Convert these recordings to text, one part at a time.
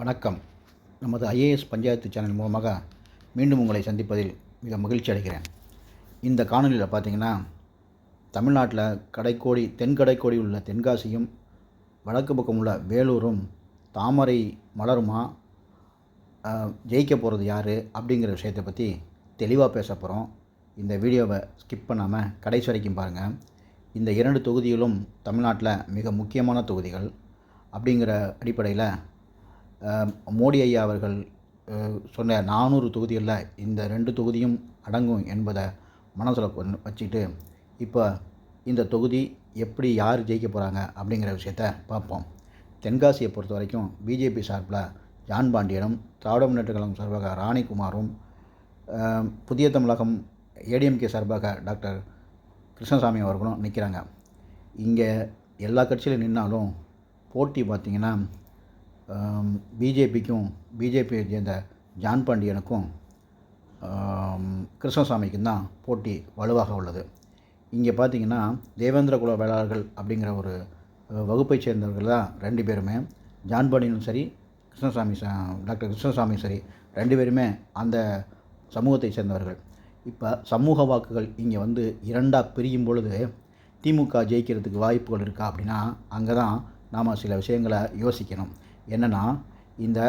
வணக்கம். நமது IAS panchayat channel மூலமாக மீண்டும் உங்களை சந்திப்பதில் மிக மகிழ்ச்சி அடைகிறேன். இந்த காணொலியில் பார்த்தீங்கன்னா தமிழ்நாட்டில் கடைக்கோடி தென்கடைக்கோடி உள்ள தென்காசியும் வடக்கு பக்கம் உள்ள வேலூரும் தாமரை மலருமா ஜெயிக்க போகிறது யார் அப்படிங்கிற விஷயத்தை பற்றி தெளிவாக பேச போகிறோம் இந்த வீடியோவை ஸ்கிப் பண்ணாமல் கடைசி வரைக்கும் பாருங்கள் இந்த இரண்டு தொகுதிகளும் தமிழ்நாட்டில் மிக முக்கியமான தொகுதிகள் அப்படிங்கிற அடிப்படையில் மோடி ஐயா அவர்கள் சொன்ன நானூறு தொகுதிகளில் இந்த ரெண்டு தொகுதியும் அடங்கும் என்பதை மனசில் வச்சுக்கிட்டு இப்போ இந்த தொகுதி எப்படி யார் ஜெயிக்க போகிறாங்க அப்படிங்கிற விஷயத்த பார்ப்போம். தென்காசியை பொறுத்த வரைக்கும் பிஜேபி சார்பில் ஜான் பாண்டியனும் திராவிட முன்னேற்ற கழகம் சார்பாக ராணிகுமாரும் புதிய தமிழகம் ஏடிஎம்கே சார்பாக டாக்டர் கிருஷ்ணசாமி அவர்களும் நிற்கிறாங்க இங்கே எல்லா கட்சியிலும் நின்னாலும் போட்டி பார்த்திங்கன்னா பிஜேபிக்கும் பிஜேபியை சேர்ந்த ஜான் பாண்டியனுக்கும் கிருஷ்ணசாமிக்கும் தான் போட்டி வலுவாக உள்ளது. இங்கே பார்த்தீங்கன்னா தேவேந்திர குல வேளாளர்கள் அப்படிங்கிற ஒரு வகுப்பை வகுப்பைச் சேர்ந்தவர்கள் தான் ரெண்டு பேருமே. ஜான் பாண்டியனும் சரி கிருஷ்ணசாமி டாக்டர் கிருஷ்ணசாமியும் சரி ரெண்டு பேருமே அந்த சமூகத்தை சேர்ந்தவர்கள். இப்போ சமூக வாக்குகள் இங்கே வந்து இரண்டாக பிரியும் பொழுது திமுக ஜெயிக்கிறதுக்கு வாய்ப்புகள் இருக்கா அப்படின்னா அங்கே தான் நாம் சில விஷயங்களை யோசிக்கணும். என்னென்னா இந்த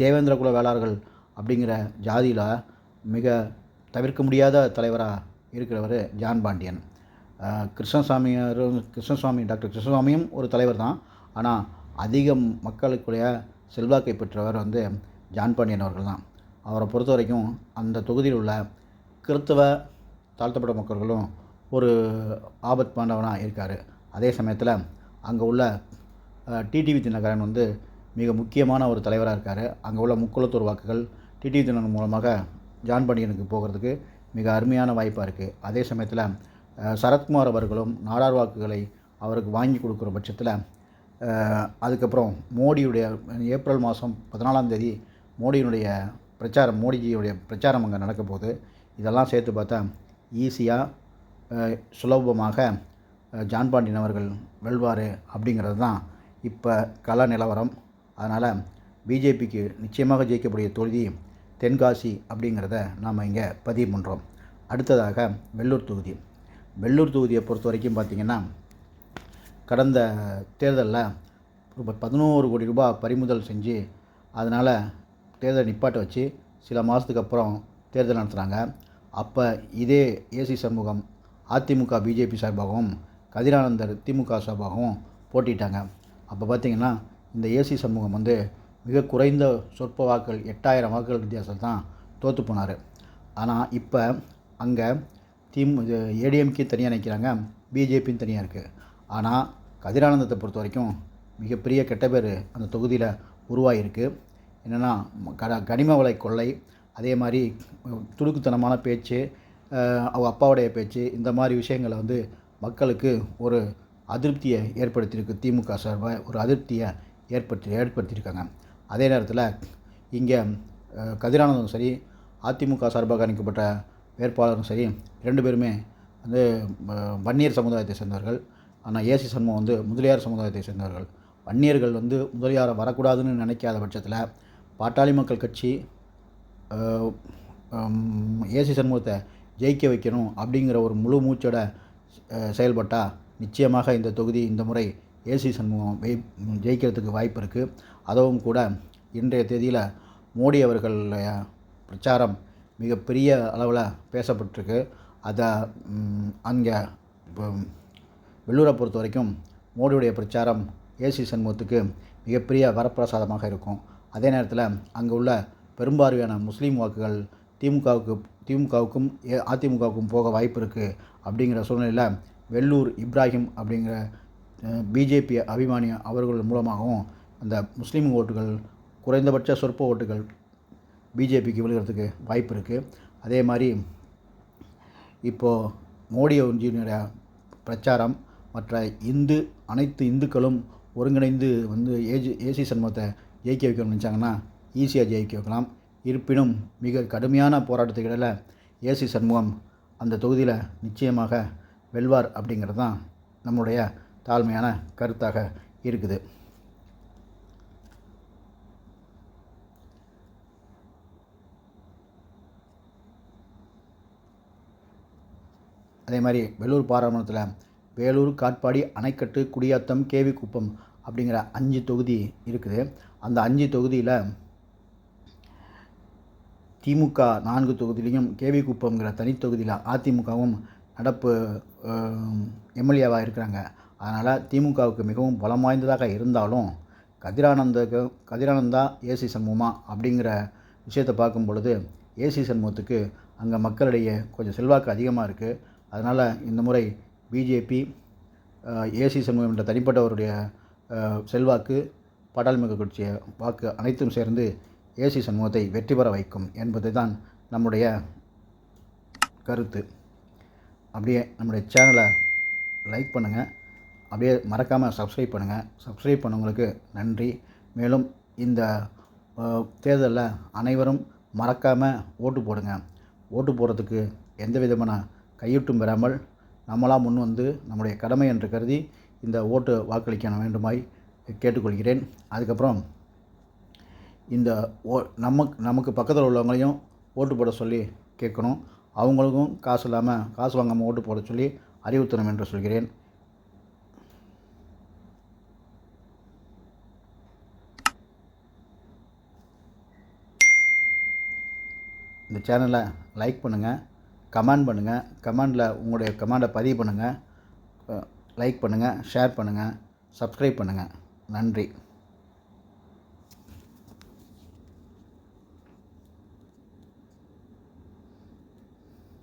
தேவேந்திர குல வேளார்கள் அப்படிங்கிற ஜாதியில் மிக தவிர்க்க முடியாத தலைவராக இருக்கிறவர் ஜான் பாண்டியன். கிருஷ்ணசாமியாரும் கிருஷ்ணசாமி டாக்டர் கிருஷ்ணசாமியும் ஒரு தலைவர் தான். ஆனால் அதிக மக்களுக்குடைய செல்வாக்கை பெற்றவர் வந்து ஜான் பாண்டியன் அவர்கள் தான். அவரை பொறுத்த வரைக்கும் அந்த தொகுதியில் உள்ள கிறித்தவ தாழ்த்தப்பட்ட மக்கள்களும் ஒரு ஆபத் பாண்டவனாக இருக்கார். அதே சமயத்தில் அங்கே உள்ள டிடிவி தினகரன் வந்து மிக முக்கியமான ஒரு தலைவராக இருக்கார். அங்கே உள்ள முக்குளத்தூர் வாக்குகள் டிடிவி தினகரன் மூலமாக ஜான் பண்டியனுக்கு போகிறதுக்கு மிக அருமையான வாய்ப்பாக இருக்குது அதே சமயத்தில் சரத்குமார் அவர்களும் நாடார் வாக்குகளை அவருக்கு வாங்கி கொடுக்குற பட்சத்தில் அதுக்கப்புறம் மோடியுடைய ஏப்ரல் மாதம் பதினாலாம் தேதி மோடியினுடைய பிரச்சாரம் மோடிஜியுடைய பிரச்சாரம் அங்கே நடக்க போகுது. இதெல்லாம் சேர்த்து பார்த்தா ஈஸியாக சுலபமாக ஜான் பாண்டியன் அவர்கள் வெல்வார் அப்படிங்கிறது தான் இப்போ கள நிலவரம். அதனால் பிஜேபிக்கு நிச்சயமாக ஜெயிக்கக்கூடிய தொகுதி தென்காசி அப்படிங்கிறத நாம் இங்கே பதிவு பண்ணுறோம் அடுத்ததாக வெள்ளூர் தொகுதி. வெள்ளூர் தொகுதியை பொறுத்த வரைக்கும் பார்த்திங்கன்னா கடந்த தேர்தலில் ரூபாய் பதினோரு கோடி ரூபாய் பறிமுதல் செஞ்சு அதனால் தேர்தலை நிப்பாட்ட வச்சு சில மாதத்துக்கு அப்புறம் தேர்தல் நடத்துகிறாங்க அப்போ இதே ஏசி சண்முகம் அதிமுக பிஜேபி சார்பாகவும் கதிரானந்தர் திமுக சார்பாகவும் போட்டிட்டாங்க அப்போ பார்த்திங்கன்னா இந்த ஏசி சண்முகம் வந்து மிக குறைந்த சொற்ப வாக்கள் எட்டாயிரம் வாக்குகள் வித்தியாசம் தான் தோற்று போனார். ஆனால் இப்போ அங்கே திமு ஏடிஎம்கே தனியாக நிற்கிறாங்க பிஜேபின்னு தனியாக இருக்குது ஆனால் கதிரானந்தத்தை பொறுத்த வரைக்கும் மிகப்பெரிய கெட்ட பேர் அந்த தொகுதியில் உருவாகிருக்கு என்னென்னா கட கனிம வலை கொள்ளை அதே மாதிரி துடுக்குத்தனமான பேச்சு அஹ், அவங்க அப்பாவுடைய பேச்சு இந்த மாதிரி விஷயங்களை வந்து மக்களுக்கு ஒரு அதிருப்தியை ஏற்படுத்தியிருக்கு. திமுக சார்பாக ஒரு அதிருப்தியை ஏற்படுத்தி ஏற்படுத்தியிருக்காங்க. அதே நேரத்தில் இங்கே கதிரானதும் கதிரானந்தும் சரி அதிமுக சார்பாக அணிக்கப்பட்ட வேட்பாளரும் சரி ரெண்டு பேருமே வந்து வன்னியர் சமுதாயத்தை சேர்ந்தவர்கள். ஆனால் ஏசி சண்முகம் வந்து முதலியார் சமுதாயத்தை சேர்ந்தவர்கள். வன்னியர்கள் வந்து முதலியாரை வரக்கூடாதுன்னு நினைக்காத பட்சத்தில் பாட்டாளி மக்கள் கட்சி ஏசி சண்முகத்தை ஜெயிக்க வைக்கணும் அப்படிங்கிற ஒரு முழு மூச்சோட செயல்பட்டால் நிச்சயமாக இந்த தொகுதி இந்த முறை ஏசி சண்முகம் வெய் ஜெயிக்கிறதுக்கு வாய்ப்பு இருக்குது அதுவும் கூட இன்றைய தேதியில் மோடி அவர்களுடைய பிரச்சாரம் மிகப்பெரிய அளவில் பேசப்பட்டிருக்கு. அதை அங்கே இப்போ வெள்ளூரை பொறுத்த வரைக்கும் மோடியுடைய பிரச்சாரம் ஏசி சண்முகத்துக்கு மிகப்பெரிய வரப்பிரசாதமாக இருக்கும். அதே நேரத்தில் அங்கே உள்ள பெரும்பான்மையான முஸ்லீம் வாக்குகள் திமுகவுக்கு திமுகவுக்கும் ஏ அதிமுகவுக்கும் போக வாய்ப்பு இருக்குது அப்படிங்கிற சூழ்நிலையில் வெள்ளூர் இப்ராஹிம் அப்படிங்கிற பிஜேபி அபிமானி அவர்கள் மூலமாகவும் அந்த முஸ்லீம் ஓட்டுகள் குறைந்தபட்ச சொற்ப ஓட்டுகள் பிஜேபிக்கு விழுகிறதுக்கு வாய்ப்பு இருக்குது அதே மாதிரி இப்போது மோடி ஒன்றியினுடைய பிரச்சாரம் மற்ற இந்து அனைத்து இந்துக்களும் ஒருங்கிணைந்து வந்து ஏஜி ஏசி சண்முகத்தை ஜெயிக்க வைக்கணும்னு நினச்சாங்கன்னா ஈஸியாக ஜெயிக்க வைக்கலாம். இருப்பினும் மிக கடுமையான போராட்டத்துக்கு ஏசி சண்முகம் அந்த தொகுதியில் நிச்சயமாக வெல்வார் அப்படிங்கிறது தான் நம்முடைய தாழ்மையான கருத்தாக இருக்குது. அதே மாதிரி வேலூர் பாராளுமன்றத்தில் வேலூர் காட்பாடி அணைக்கட்டு குடியாத்தம் கேவி குப்பம் அப்படிங்கிற அஞ்சு தொகுதி இருக்குது. அந்த அஞ்சு தொகுதியில் திமுக நான்கு தொகுதியிலையும் கேவி குப்பம்ங்கிற தனித்தொகுதியில் அதிமுகவும் நடப்பு எம்எல்ஏவாக இருக்கிறாங்க. அதனால் திமுகவுக்கு மிகவும் பலம் வாய்ந்ததாக இருந்தாலும் கதிரானந்தக்கு கதிரானந்தா ஏசி சண்முகமா அப்படிங்கிற விஷயத்தை பார்க்கும் பொழுது ஏசி சண்முகத்துக்கு அங்கே மக்களிடையே கொஞ்சம் செல்வாக்கு அதிகமாக இருக்குது அதனால் இந்த முறை பிஜேபி ஏசி சண்முகம் என்ற தனிப்பட்டவருடைய செல்வாக்கு பாடாளுமன்ற கட்சியை வாக்கு அனைத்தும் சேர்ந்து ஏசி சண்முகத்தை வெற்றி பெற வைக்கும் என்பது தான் நம்முடைய கருத்து. அப்படியே நம்முடைய சேனலை லைக் பண்ணுங்கள் அப்படியே மறக்காமல் சப்ஸ்கிரைப் பண்ணுங்கள் சப்ஸ்கிரைப் பண்ணவங்களுக்கு நன்றி. மேலும் இந்த தேர்தலில் அனைவரும் மறக்காமல் ஓட்டு போடுங்க. ஓட்டு போடுறதுக்கு எந்த விதமான கையூட்டும் பெறாமல் நம்மளாக முன் வந்து நம்முடைய கடமை என்று கருதி இந்த ஓட்டு வாக்களிக்க வேண்டுமாய் கேட்டுக்கொள்கிறேன். அதுக்கப்புறம் இந்த ஓ நமக்கு நமக்கு பக்கத்தில் உள்ளவங்களையும் ஓட்டு போட சொல்லி கேட்கணும். அவங்களுக்கும் காசு இல்லாமல் காசு வாங்காமல் ஓட்டு போட சொல்லி அறிவுறுத்தணும் என்று சொல்கிறேன். இந்த சேனலை லைக் பண்ணுங்கள் கமெண்ட் பண்ணுங்கள் கமெண்டில் உங்களுடைய கமெண்டை பதிவு பண்ணுங்கள் லைக் பண்ணுங்கள் ஷேர் பண்ணுங்கள் சப்ஸ்கிரைப் பண்ணுங்கள் நன்றி.